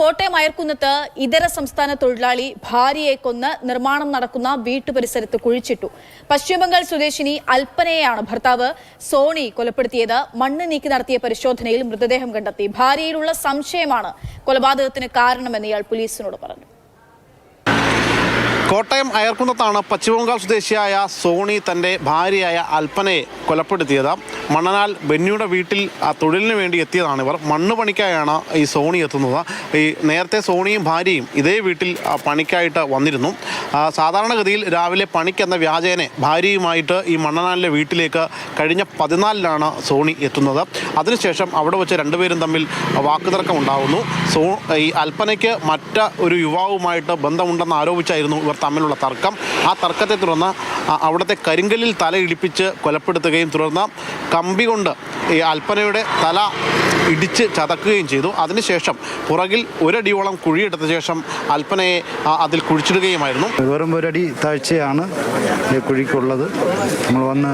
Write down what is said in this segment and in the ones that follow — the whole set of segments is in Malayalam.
കോട്ടയം അയർക്കുന്നത്ത് ഇതര സംസ്ഥാന തൊഴിലാളി ഭാര്യയെ കൊന്ന് നിർമ്മാണം നടക്കുന്ന വീട്ടുപരിസരത്ത് കുഴിച്ചിട്ടു. പശ്ചിമബംഗാൾ സ്വദേശിനി അൽപ്പനയെയാണ് ഭർത്താവ് സോണി കൊലപ്പെടുത്തിയത്. മണ്ണ് നീക്കി നടത്തിയ പരിശോധനയിൽ മൃതദേഹം കണ്ടെത്തി. ഭാര്യയിലുള്ള സംശയമാണ് കൊലപാതകത്തിന് കാരണമെന്ന് ഇയാൾ പോലീസിനോട് പറഞ്ഞു. കോട്ടയം അയർക്കുന്നത്താണ് പശ്ചിമബംഗാൾ സ്വദേശിയായ സോണി തന്റെ ഭാര്യയായ അൽപ്പനയെ കൊലപ്പെടുത്തിയത്. മണ്ണനാൽ ബെന്നിയുടെ വീട്ടിൽ ആ തൊഴിലിന് വേണ്ടി എത്തിയതാണ് ഇവർ. മണ്ണ് പണിക്കായാണ് ഈ സോണി എത്തുന്നത്. ഈ നേരത്തെ സോണിയും ഭാര്യയും ഇതേ വീട്ടിൽ പണിക്കായിട്ട് വന്നിരുന്നു. സാധാരണഗതിയിൽ രാവിലെ പണിക്കെന്ന വ്യാജേനെ ഭാര്യയുമായിട്ട് ഈ മണ്ണനാലിന്റെ വീട്ടിലേക്ക് കഴിഞ്ഞ പതിനാലിലാണ് സോണി എത്തുന്നത്. അതിനുശേഷം അവിടെ വെച്ച് രണ്ടുപേരും തമ്മിൽ വാക്കുതർക്കം ഉണ്ടാകുന്നു സോ ഈ അൽപ്പനയ്ക്ക് മറ്റ ഒരു യുവാവുമായിട്ട് ബന്ധമുണ്ടെന്ന് ആരോപിച്ചായിരുന്നു ഇവർ തമ്മിലുള്ള തർക്കം. ആ തർക്കത്തെ തുടർന്ന് അവിടുത്തെ കരിങ്കല്ലിൽ തല ഇടിപ്പിച്ച് കൊലപ്പെടുത്തുകയും തുടർന്ന് കമ്പി കൊണ്ട് ഈ അൽപ്പനയുടെ തല ഇടിച്ച് ചതക്കുകയും ചെയ്തു. അതിനുശേഷം പുറകിൽ ഒരടിയോളം കുഴിയെടുത്ത ശേഷം അൽപ്പനയെ അതിൽ കുഴിച്ചിടുകയുമായിരുന്നു. വെറും ഒരടി താഴ്ചയാണ് ഈ കുഴിക്കുള്ളത്. നമ്മൾ വന്ന്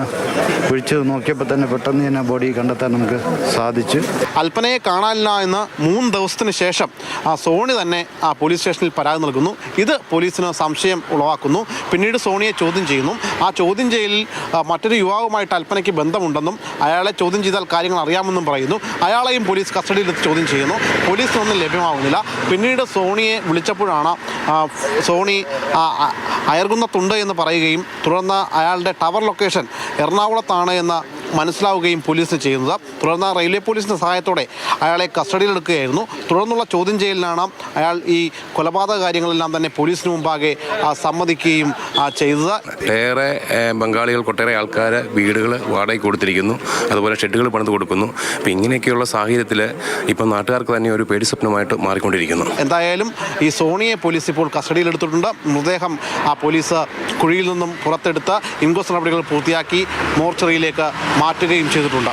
കുഴിച്ച് നോക്കിയപ്പോൾ തന്നെ പെട്ടെന്ന് തന്നെ ബോഡി കണ്ടെത്താൻ നമുക്ക് സാധിച്ചു. അൽപ്പനയെ കാണാനില്ല എന്ന് മൂന്ന് ദിവസത്തിന് ശേഷം ആ സോണി തന്നെ ആ പോലീസ് സ്റ്റേഷനിൽ പരാതി നൽകുന്നു. ഇത് പോലീസിന് സംശയം ഉളവാക്കുന്നു. പിന്നീട് സോണിയെ ചോദ്യം ചെയ്യുന്നു. ആ ചോദ്യം ചെയ്യലിൽ മറ്റൊരു യുവാവുമായിട്ട് അൽപ്പനയ്ക്ക് ബന്ധമുണ്ടെന്നും അയാളെ ചോദ്യം ചെയ്താൽ കാര്യങ്ങൾ അറിയാമെന്നും പറയുന്നു. അയാളെയും പോലീസ് കസ്റ്റഡിയിലെത്തി ചോദ്യം ചെയ്യുന്നു. പോലീസിനൊന്നും ലഭ്യമാകുന്നില്ല പിന്നീട് സോണിയെ വിളിച്ചപ്പോഴാണ് സോണി അയർകുന്നത്തുണ്ട് എന്ന് പറയുകയും തുടർന്ന് അയാളുടെ ടവർ ലൊക്കേഷൻ എറണാകുളത്താണ് എന്ന് മനസ്സിലാവുകയും പോലീസിന് ചെയ്യുന്നത്. തുടർന്ന് റെയിൽവേ പോലീസിന്റെ സഹായത്തോടെ അയാളെ കസ്റ്റഡിയിലെടുക്കുകയായിരുന്നു. തുടർന്നുള്ള ചോദ്യം ചെയ്യലിനാണ് അയാൾ ഈ കൊലപാതക കാര്യങ്ങളെല്ലാം തന്നെ പോലീസിന് മുമ്പാകെ സമ്മതിക്കുകയും ചെയ്തത്. ഏറെ ബംഗാളികൾ ഒട്ടേറെ ആൾക്കാർ വീടുകൾ വാടകയ്ക്ക് കൊടുത്തിരിക്കുന്നു. അതുപോലെ ഷെഡുകൾ പണിത് കൊടുക്കുന്നു. അപ്പം ഇങ്ങനെയൊക്കെയുള്ള സാഹചര്യത്തിൽ ഇപ്പം നാട്ടുകാർക്ക് തന്നെ ഒരു പേടി സ്വപ്നമായിട്ട് മാറിക്കൊണ്ടിരിക്കുന്നു. എന്തായാലും ഈ സോണിയെ പോലീസ് ഇപ്പോൾ കസ്റ്റഡിയിലെടുത്തിട്ടുണ്ട്. മൃതദേഹം ആ പോലീസ് കുഴിയിൽ നിന്നും പുറത്തെടുത്ത് ഇൻക്വസ്റ്റ് നടപടികൾ പൂർത്തിയാക്കി മോർച്ചറിയിലേക്ക് മാറ്റുകയും ചെയ്തിട്ടുണ്ട്.